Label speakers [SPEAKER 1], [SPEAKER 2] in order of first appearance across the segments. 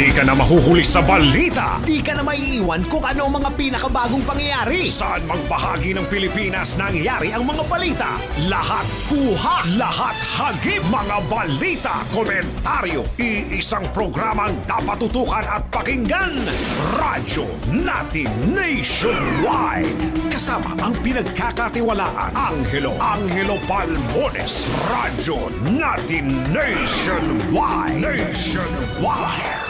[SPEAKER 1] Di ka na mahuhuli sa balita.
[SPEAKER 2] Di ka na maiiwan kung ano ang mga pinakabagong pangyayari.
[SPEAKER 1] Saan mang bahagi ng Pilipinas nangyayari ang mga balita? Lahat kuha, lahat hagip mga balita, komentaryo. Iisang programang dapat tutukan at pakinggan. Radyo natin nationwide. Kasama ang pinagkakatiwalaan Angelo Angelo Palmones. Radyo natin nationwide. Nationwide.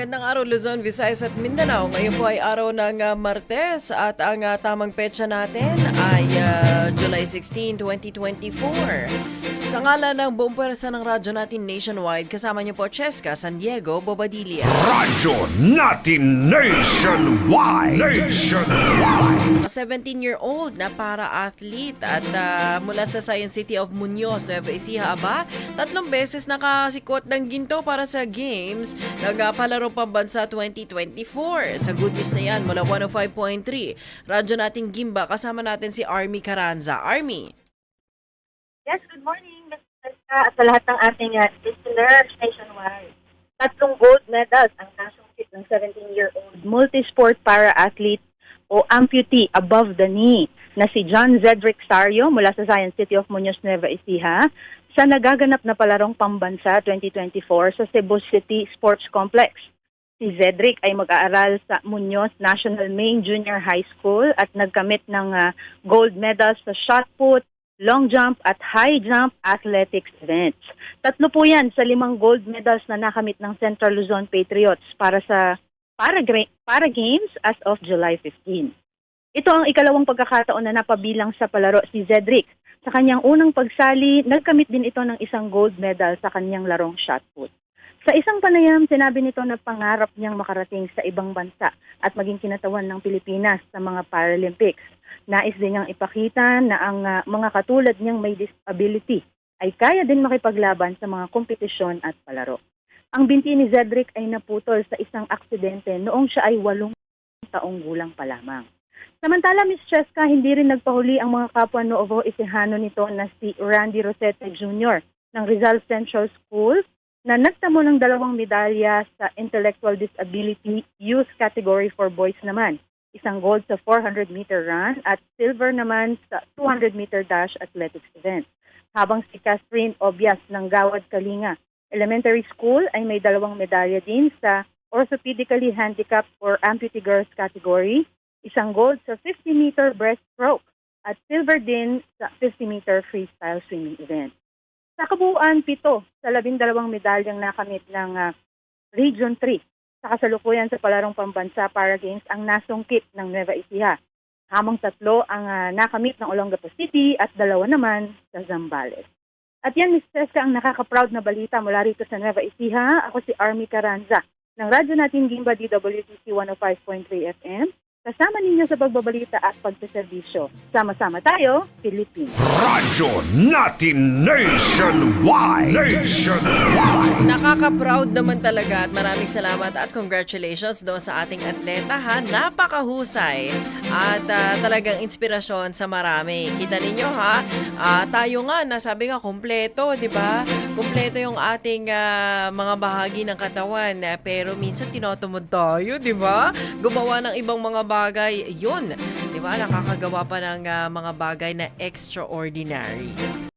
[SPEAKER 3] Magandang araw Luzon, Visayas at Mindanao. Ngayon po ay araw ng ah, Martes at ang ah, tamang petsa natin ay ah, July 16, 2024. Sa ngala ng buong pwersa ng radyo natin nationwide, kasama niyo po Cheska, San Diego, Bobadilla.
[SPEAKER 1] Radyo natin nationwide. Nationwide.
[SPEAKER 3] A 17-year-old na para-athlete at ah, mula sa Science City of Muñoz, Nueva Ecija, aba, tatlong beses nakasikot ng ginto para sa Games ng Palarong Pambansa 2024. Sa good news na yan, mula 105.3, radyo nating Gimba, kasama natin si Army Caranza. Army!
[SPEAKER 4] Yes, good morning, Ms. Jessica, at sa lahat ng ating uh, listeners nationwide. Tatlong gold medals ang nasungkit ng 17-year-old multisport para-athlete o amputee above the knee na si John Zedric Sario mula sa Science City of Muñoz, Nueva Ecija sa nagaganap na palarong pambansa 2024 sa Cebu City Sports Complex. Si Zedric ay mag-aaral sa Muñoz National Main Junior High School at nagkamit ng uh, gold medals sa shot put, long jump at high jump athletics events. Tatlo po yan sa limang gold medals na nakamit ng Central Luzon Patriots para sa para, para games as of July 15. Ito ang ikalawang pagkakataon na napabilang sa palaro si Zedric. Sa kanyang unang pagsali, nagkamit din ito ng isang gold medal sa kanyang larong shot put. Sa isang panayam, sinabi nito na pangarap niyang makarating sa ibang bansa at maging kinatawan ng Pilipinas sa mga Paralympics. Nais din niyang ipakita na ang ah, mga katulad niyang may disability ay kaya din makipaglaban sa mga kompetisyon at palaro. Ang binti ni Zedric ay naputol sa isang aksidente noong siya ay walong taong gulang pa lamang. Samantala, Ms. Cheska, hindi rin nagpahuli ang mga kapwa Nuovo Ecijano nito na si Randy Rosete Jr. ng Rizal Central School na nagtamo ng dalawang medalya sa Intellectual Disability Youth category for boys naman. Isang gold sa 400 meter run at silver naman sa 200 meter dash athletics event. Habang si Catherine Obias ng Gawad Kalinga Elementary School ay may dalawang medalya din sa orthopedically handicapped or amputee girls category, isang gold sa 50 meter breaststroke at silver din sa 50 meter freestyle swimming event. Sa kabuuan, pito sa labindalawang medalyang nakamit ng ah, Region 3 sa kasalukuyan sa palarong pambansa para games ang nasungkit ng Nueva Ecija. Hamang tatlo ang ah, nakamit ng Olongapo City at dalawa naman sa Zambales. At yan, Ms. Cheska, ang nakaka-proud na balita mula rito sa Nueva Ecija. Ako si Army Caranza ng radyo natin Gimba DWTC 105.3 FM. Kasama ninyo sa pagbabalita at pagsaservisyo. Sama-sama tayo, Pilipinas.
[SPEAKER 1] Radyo natin nationwide. Nationwide.
[SPEAKER 3] Nakaka-proud naman talaga at maraming salamat at congratulations doon sa ating atleta ha. Napakahusay at ah, talagang inspirasyon sa marami. Kita ninyo ha, ah, tayo nga nasabi nga kompleto, 'di ba? Kompleto yung ating ah, mga bahagi ng katawan pero minsan tinotumod tayo, 'di ba? Gumawa ng ibang mga bagay, 'yun. 'Di ba? Nakakagawa pa ng ah, mga bagay na extraordinary.